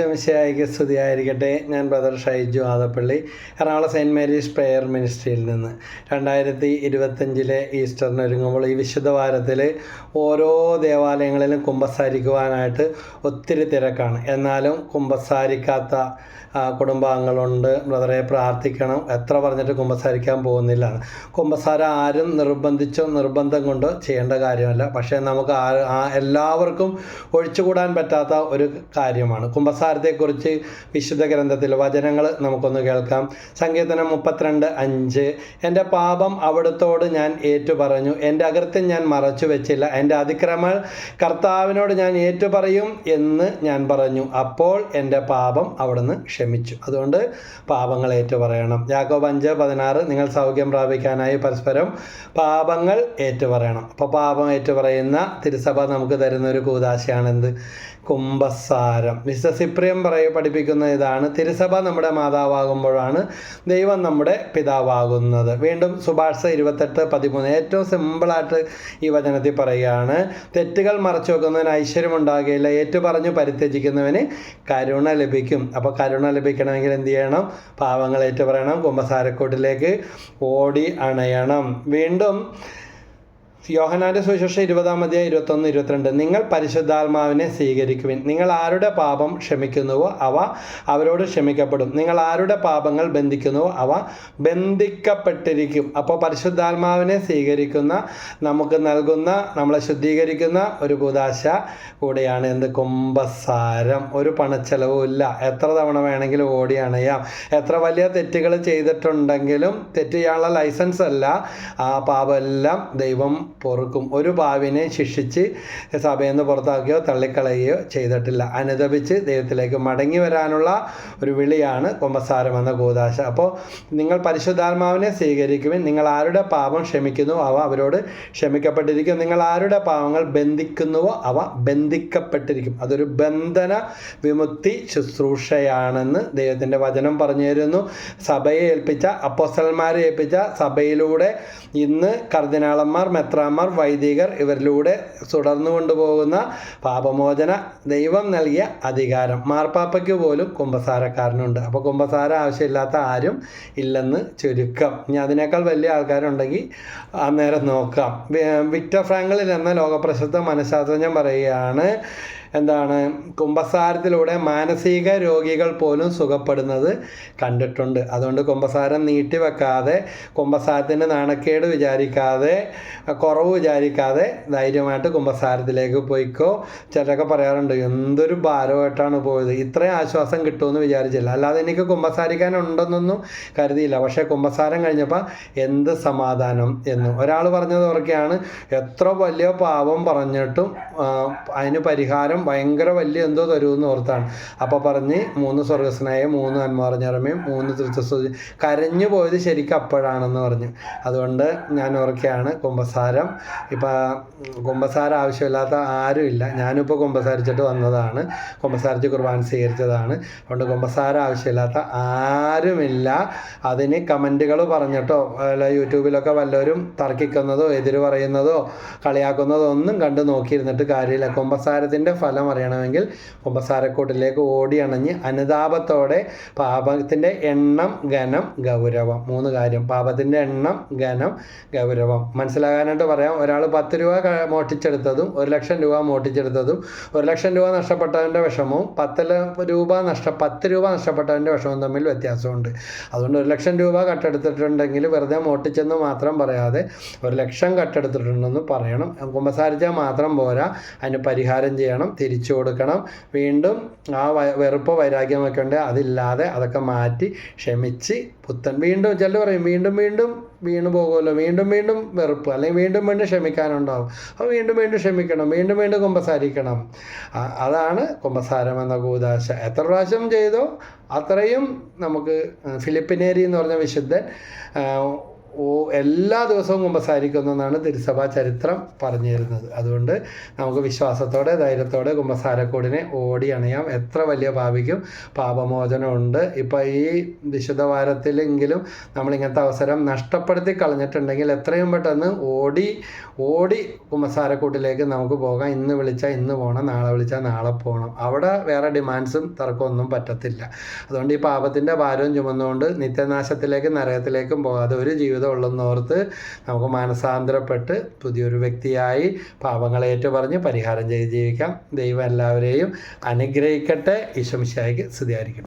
ശംശയായിക്ക് സ്തുതിയായിരിക്കട്ടെ. ഞാൻ brother Shaiju Adappally Ernakulam Saint Mary's prayer മിനിസ്ട്രിയിൽ നിന്ന്. രണ്ടായിരത്തി ഇരുപത്തഞ്ചിലെ ഈസ്റ്ററിന് ഒരുങ്ങുമ്പോൾ ഈ വിശുദ്ധ വാരത്തിൽ ഓരോ ദേവാലയങ്ങളിലും കുമ്പസാരിക്കുവാനായിട്ട് ഒത്തിരി തിരക്കാണ്. എന്നാലും കുമ്പസാരിക്കാത്ത കുടുംബാംഗങ്ങളുണ്ട്. ബ്രദറെ പ്രാർത്ഥിക്കണം. എത്ര പറഞ്ഞിട്ട് കുമ്പസാരിക്കാൻ പോകുന്നില്ല. കുമ്പസാര ആരും നിർബന്ധിച്ചോ നിർബന്ധം കൊണ്ടോ ചെയ്യേണ്ട കാര്യമല്ല. പക്ഷേ നമുക്ക് ആ എല്ലാവർക്കും ഒഴിച്ചുകൂടാൻ പറ്റാത്ത ഒരു കാര്യമാണ്. കുമ്പസാരത്തെക്കുറിച്ച് വിശുദ്ധ ഗ്രന്ഥത്തിൽ വചനങ്ങൾ നമുക്കൊന്ന് കേൾക്കാം. സങ്കീർത്തനം മുപ്പത്തിരണ്ട് അഞ്ച്. എന്റെ പാപം അവിടുത്തോട് ഞാൻ ഏറ്റു പറഞ്ഞു എന്റെ അകൃത്യം ഞാൻ മറച്ചു വെച്ചില്ല. എന്റെ അതിക്രമങ്ങൾ കർത്താവിനോട് ഞാൻ ഏറ്റു പറയും എന്ന് ഞാൻ പറഞ്ഞു. അപ്പോൾ എന്റെ പാപം അവിടുന്ന് ക്ഷമിച്ചു. അതുകൊണ്ട് പാപങ്ങൾ ഏറ്റു പറയണം യാക്കോബ് അഞ്ച് പതിനാറ് നിങ്ങൾ സൗഖ്യം പ്രാപിക്കാനായി പരസ്പരം പാപങ്ങൾ ഏറ്റുപറയണം. അപ്പോൾ പാപം ഏറ്റുപറയുന്ന തിരുസഭ നമുക്ക് തരുന്ന ഒരു കൂതാശയാണ് എന്ത് കുംഭസാരം. മിസ്റ്റർ സിപ്രിയം പറയ പഠിപ്പിക്കുന്ന ഇതാണ്. തിരുസഭ നമ്മുടെ മാതാവാകുമ്പോഴാണ് ദൈവം നമ്മുടെ പിതാവാകുന്നത്. വീണ്ടും സുഭാഷ് ഇരുപത്തെട്ട് പതിമൂന്ന്. ഏറ്റവും സിമ്പിളായിട്ട് ഈ വചനത്തിൽ പറയുകയാണ് തെറ്റുകൾ മറച്ചു വെക്കുന്നതിന് ഐശ്വര്യം ഉണ്ടാകുകയില്ല ഏറ്റു പറഞ്ഞു പരിത്യജിക്കുന്നവന് കരുണ ലഭിക്കും. അപ്പോൾ കരുണ ലഭിക്കണമെങ്കിൽ എന്ത് ചെയ്യണം? പാവങ്ങൾ ഏറ്റു പറയണം കുംഭസാരക്കൂട്ടിലേക്ക് ഓടി അണയണം. വീണ്ടും യോഹനാന്റെ സുവിശേഷം ഇരുപതാം അധ്യായം ഇരുപത്തൊന്ന് ഇരുപത്തിരണ്ട്. നിങ്ങൾ പരിശുദ്ധാത്മാവിനെ സ്വീകരിക്കുവിൻ. നിങ്ങൾ ആരുടെ പാപം ക്ഷമിക്കുന്നുവോ അവ അവരോട് ക്ഷമിക്കപ്പെടും. നിങ്ങൾ ആരുടെ പാപങ്ങൾ ബന്ധിക്കുന്നുവോ അവ ബന്ധിക്കപ്പെട്ടിരിക്കും. അപ്പോൾ പരിശുദ്ധാത്മാവിനെ സ്വീകരിക്കുന്ന നമുക്ക് നൽകുന്ന നമ്മളെ ശുദ്ധീകരിക്കുന്ന ഒരു കൂതാശ കൂടെയാണ് എന്ത്? കുംഭസാരം ഒരു പണച്ചെലവും ഇല്ല. എത്ര തവണ വേണമെങ്കിലും ഓടി അണയാം. എത്ര വലിയ തെറ്റുകൾ ചെയ്തിട്ടുണ്ടെങ്കിലും തെറ്റ് ചെയ്യാനുള്ള ലൈസൻസ് അല്ല. ആ പാപമെല്ലാം ദൈവം പൊറുക്കും. ഒരു പാവിനെ ശിക്ഷിച്ച് സഭയിൽ നിന്ന് പുറത്താക്കുകയോ തള്ളിക്കളയുകയോ ചെയ്തിട്ടില്ല. അനുദപിച്ച് ദൈവത്തിലേക്ക് മടങ്ങി വരാനുള്ള ഒരു വിളിയാണ് കുമ്പസാരം എന്ന കൂതാശ അപ്പോൾ നിങ്ങൾ പരിശുദ്ധാത്മാവിനെ സ്വീകരിക്കുവിൻ. നിങ്ങൾ ആരുടെ പാപം ക്ഷമിക്കുന്നുവോ അവ അവരോട് ക്ഷമിക്കപ്പെട്ടിരിക്കും. നിങ്ങൾ ആരുടെ പാപങ്ങൾ ബന്ധിക്കുന്നുവോ അവ ബന്ധിക്കപ്പെട്ടിരിക്കും. അതൊരു ബന്ധന വിമുക്തി ശുശ്രൂഷയാണെന്ന് ദൈവത്തിന്റെ വചനം പറഞ്ഞു തരുന്നു. സഭയെ ഏൽപ്പിച്ച അപ്പോസ്റ്റലന്മാരെ ഏൽപ്പിച്ച സഭയിലൂടെ ഇന്ന് കർദിനാളന്മാർ മെത്രാന്മാർ വൈദികർ ഇവരിലൂടെ തുടർന്നു കൊണ്ടുപോകുന്ന പാപമോചന ദൈവം നൽകിയ അധികാരം. മാർപ്പാപ്പയ്ക്ക് പോലും കുംഭസാരക്കാരനുണ്ട് അപ്പോൾ കുംഭസാര ആവശ്യമില്ലാത്ത ആരും ഇല്ലെന്ന് ചുരുക്കം. ഇനി അതിനേക്കാൾ വലിയ ആൾക്കാരുണ്ടെങ്കിൽ അന്നേരം നോക്കാം. വിക്ടർ ഫ്രാങ്കളിൽ എന്ന ലോകപ്രശസ്ത മനഃശാസ്ത്രജ്ഞൻ പറയുകയാണ് എന്താണ് കുംഭസാരത്തിലൂടെ മാനസിക രോഗികൾ പോലും സുഖപ്പെടുന്നത് കണ്ടിട്ടുണ്ട്. അതുകൊണ്ട് കുംഭസാരം നീട്ടിവെക്കാതെ കുംഭസാരത്തിന്റെ നാണക്കേട് വിചാരിക്കാതെ കുറവ് വിചാരിക്കാതെ ധൈര്യമായിട്ട് കുംഭസാരത്തിലേക്ക് പോയിക്കോ. ചിലരൊക്കെ പറയാറുണ്ട് എന്തൊരു ഭാരമായിട്ടാണ് പോയത്? ഇത്രയും ആശ്വാസം കിട്ടുമെന്ന് വിചാരിച്ചില്ല. അല്ലാതെ എനിക്ക് കുംഭസാരിക്കാനുണ്ടെന്നൊന്നും കരുതിയില്ല. പക്ഷേ കുംഭസാരം കഴിഞ്ഞപ്പോൾ എന്ത് സമാധാനം എന്ന്. ഒരാൾ പറഞ്ഞത് ഓർക്കെയാണ് എത്ര വലിയ പാപം പറഞ്ഞിട്ടും അതിന് പരിഹാരം ഭയങ്കര വലിയ എന്തോ തരുമെന്ന് ഓർത്താണ്. അപ്പോൾ പറഞ്ഞ് മൂന്ന് സ്വർഗസ്നായ മൂന്ന് അന്മാറഞ്ഞറമയും മൂന്ന് തൃത്വസ്വ കരഞ്ഞു പോയത് ശരിക്കും അപ്പോഴാണെന്ന് പറഞ്ഞു. അതുകൊണ്ട് ഞാൻ ഓർക്കുകയാണ് കുംഭസാരം. ഇപ്പം കുംഭസാരം ആവശ്യമില്ലാത്ത ആരുമില്ല ഞാനിപ്പോൾ കുംഭസാരിച്ചിട്ട് വന്നതാണ്. കുംഭസാരിച്ച് കുർബാന സ്വീകരിച്ചതാണ്. അതുകൊണ്ട് കുംഭസാരം ആവശ്യമില്ലാത്ത ആരുമില്ല അതിന് കമന്റുകൾ പറഞ്ഞിട്ടോ അല്ല യൂട്യൂബിലൊക്കെ വല്ലവരും തർക്കിക്കുന്നതോ എതിര് പറയുന്നതോ കളിയാക്കുന്നതോ ഒന്നും കണ്ട് നോക്കിയിരുന്നിട്ട് കാര്യമില്ല. കുംഭസാരത്തിന്റെ ഫലം അറിയണമെങ്കിൽ കുമ്പസാരക്കൂട്ടിലേക്ക് ഓടി അണഞ്ഞ് അനുതാപത്തോടെ പാപത്തിന്റെ എണ്ണം ഘനം ഗൗരവം. മൂന്ന് കാര്യം. പാപത്തിന്റെ എണ്ണം ഘനം ഗൗരവം. മനസ്സിലാകാനായിട്ട് പറയാം. ഒരാൾ പത്ത് രൂപ മോഷ്ടിച്ചെടുത്തതും ഒരു ലക്ഷം രൂപ മോഷ്ടിച്ചെടുത്തതും ഒരു ലക്ഷം രൂപ നഷ്ടപ്പെട്ടവന്റെ വിഷമവും പത്ത് രൂപ നഷ്ട പത്ത് രൂപ നഷ്ടപ്പെട്ടവന്റെ വിഷമവും തമ്മിൽ വ്യത്യാസമുണ്ട്. അതുകൊണ്ട് ഒരു ലക്ഷം രൂപ കട്ടെടുത്തിട്ടുണ്ടെങ്കിൽ വെറുതെ മോട്ടിച്ചെന്ന് മാത്രം പറയാതെ ഒരു ലക്ഷം കട്ടെടുത്തിട്ടുണ്ടെന്ന് പറയണം. കുമ്പസാരിച്ചാൽ മാത്രം പോരാ. അതിന് പരിഹാരം ചെയ്യണം. തിരിച്ചു കൊടുക്കണം. വീണ്ടും ആ വെറുപ്പ് വൈരാഗ്യമൊക്കെ ഉണ്ട്. അതില്ലാതെ അതൊക്കെ മാറ്റി ക്ഷമിച്ച് പുത്തൻ വീണ്ടും ചിലർ പറയും വീണ്ടും വീണ്ടും വീണ് പോകുമല്ലോ. വീണ്ടും വീണ്ടും വെറുപ്പ്. അല്ലെങ്കിൽ വീണ്ടും വീണ്ടും ക്ഷമിക്കാനുണ്ടാവും. അപ്പോൾ വീണ്ടും വീണ്ടും ക്ഷമിക്കണം. വീണ്ടും വീണ്ടും കുമ്പസാരിക്കണം. അതാണ് കുമ്പസാരം എന്ന കൂതാശ എത്ര പ്രാവശ്യം ചെയ്തോ അത്രയും നമുക്ക് ഫിലിപ്പിനേരി എന്ന് പറഞ്ഞ വിശുദ്ധൻ എല്ലാ ദിവസവും കുമ്പസാരിക്കുന്നു എന്നാണ് തിരുസഭാ ചരിത്രം പറഞ്ഞു തരുന്നത് അതുകൊണ്ട് നമുക്ക് വിശ്വാസത്തോടെ ധൈര്യത്തോടെ കുമ്പസാരക്കൂടിനെ ഓടി അണയാം. എത്ര വലിയ പാപിക്കും പാപമോചനമുണ്ട്. ഇപ്പം ഈ വിശുദ്ധ വാരത്തിലെങ്കിലും നമ്മളിങ്ങനത്തെ അവസരം നഷ്ടപ്പെടുത്തി കളഞ്ഞിട്ടുണ്ടെങ്കിൽ എത്രയും പെട്ടെന്ന് ഓടി ഓടി കുമ്പസാരക്കൂട്ടിലേക്ക് നമുക്ക് പോകാം. ഇന്ന് വിളിച്ചാൽ ഇന്ന് പോകണം നാളെ വിളിച്ചാൽ നാളെ പോകണം അവിടെ വേറെ ഡിമാൻഡ്സും തർക്കമൊന്നും പറ്റത്തില്ല. അതുകൊണ്ട് ഈ പാപത്തിന്റെ ഭാരവും ചുമന്നുകൊണ്ട് നിത്യനാശത്തിലേക്കും നരകത്തിലേക്കും പോകാതെ ഒരു ജീവിതം ഉള്ളെന്നോർത്ത് നമുക്ക് മാനസാന്തരപ്പെട്ട് പുതിയൊരു വ്യക്തിയായി പാപങ്ങളേറ്റു പറഞ്ഞ് പരിഹാരം ചെയ്ത് ജീവിക്കാം. ദൈവം എല്ലാവരെയും അനുഗ്രഹിക്കട്ടെ. ഈശ്വംശായിക്ക് സ്തുതിയായിരിക്കും